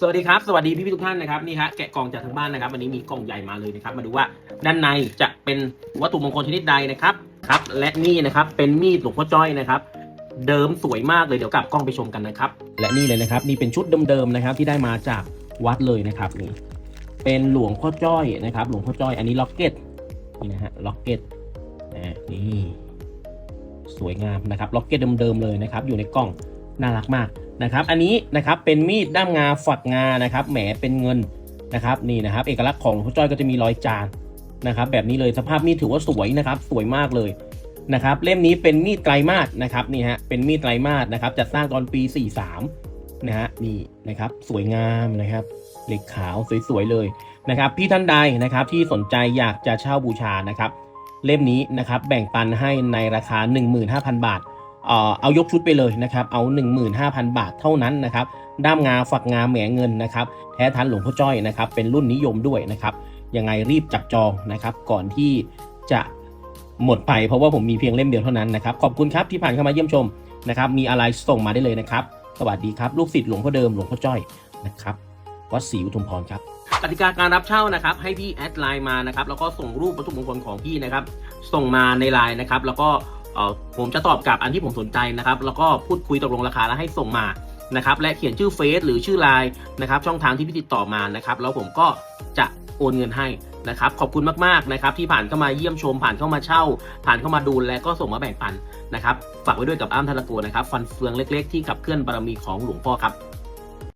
สวัสดีครับ สวัสดีพี่พี่ๆทุกท่านนะครับนี่ฮะแกะกล่องจากทางบ้านนะครับ วันนี้มีกล่องใหญ่มาเลยนะครับ มาดูว่าด้านในจะเป็นวัตถุมงคลชนิดใดนะครับครับ และนี่นะครับเป็นมีดหลวงพ่อจ้อยนะครับ เดิมสวยมากเลยเดี๋ยวกลับกล้องไปชมกันนะครับ และนี่เลยนะครับนี่เป็นชุดเดิมๆนะครับ ที่ได้มาจากวัดเลยนะครับนี่เป็นหลวงพ่อจ้อยนะครับ หลวงพ่อจ้อยอันนี้ล็อกเก็ตนี่นะฮะล็อกเก็ตนะนี่สวยงามนะครับล็อกเก็ตเดิมๆเลยนะครับ อยู่ในกล่องน่ารักมาก นะครับ อันนี้นะครับเป็นมีดด้ามงาฝักงานะครับ แหมเป็นเงินนะครับนี่นะครับ เอกลักษณ์ของพ่อจ้อยก็จะมีรอยจานนะครับ แบบนี้เลยสภาพมีดถือว่าสวยนะครับ สวยมากเลยนะครับเล่มนี้เป็นมีดไตรมาสนะครับนี่ฮะเป็นมีดไตรมาสนะครับจัดสร้างตอนปี 43นะฮะนี่นะครับสวยงามนะครับเหล็กขาวสวยๆเลยนะครับ พี่ท่านใดนะครับที่สนใจอยากจะเช่าบูชานะครับ เล่มนี้นะครับแบ่งปันให้ในราคา 15,000 บาท เอายกชุดไปเลยนะครับ เอา 15,000 บาทเท่านั้นนะครับด้ามงาฝักงาแหมเงินนะครับแท้ทันหลวงพ่อจ้อยนะครับเป็นรุ่นนิยมด้วยนะครับยังไงรีบจับจองนะครับ ก่อนที่จะหมดไปเพราะว่าผมมีเพียงเล่มเดียวเท่านั้นนะครับ ขอบคุณครับที่ผ่านเข้ามาเยี่ยมชมนะครับ มีอะไรส่งมาได้เลยนะครับ สวัสดีครับ ลูกศิษย์หลวงพ่อเดิมหลวงพ่อจ้อยนะครับวัดศรีอุทุมพรครับกติกาการรับเช่านะครับ ให้พี่แอดไลน์มานะครับ แล้วก็ส่งรูปวัตถุมงคลของพี่นะครับ ส่งมาในไลน์นะครับ แล้วก็ ผมจะตอบกลับอันที่ผมสนใจนะครับ แล้วก็พูดคุยตกลงราคาแล้วให้ส่งมานะครับและเขียนชื่อเฟซหรือชื่อไลน์นะครับช่องทางที่พี่ติดต่อมานะครับแล้วผมก็จะโอนเงินให้นะครับขอบคุณมากๆนะครับที่ผ่านเข้ามาเยี่ยมชมผ่านเข้ามาเช่า ผ่านเข้ามาดูและก็ส่งมาแบ่งปันนะครับฝากไว้ด้วยกับอ้ามทารโกนะครับฟันเฟืองเล็ก ๆ ที่ขับเคลื่อนบารมีของหลวงพ่อครับ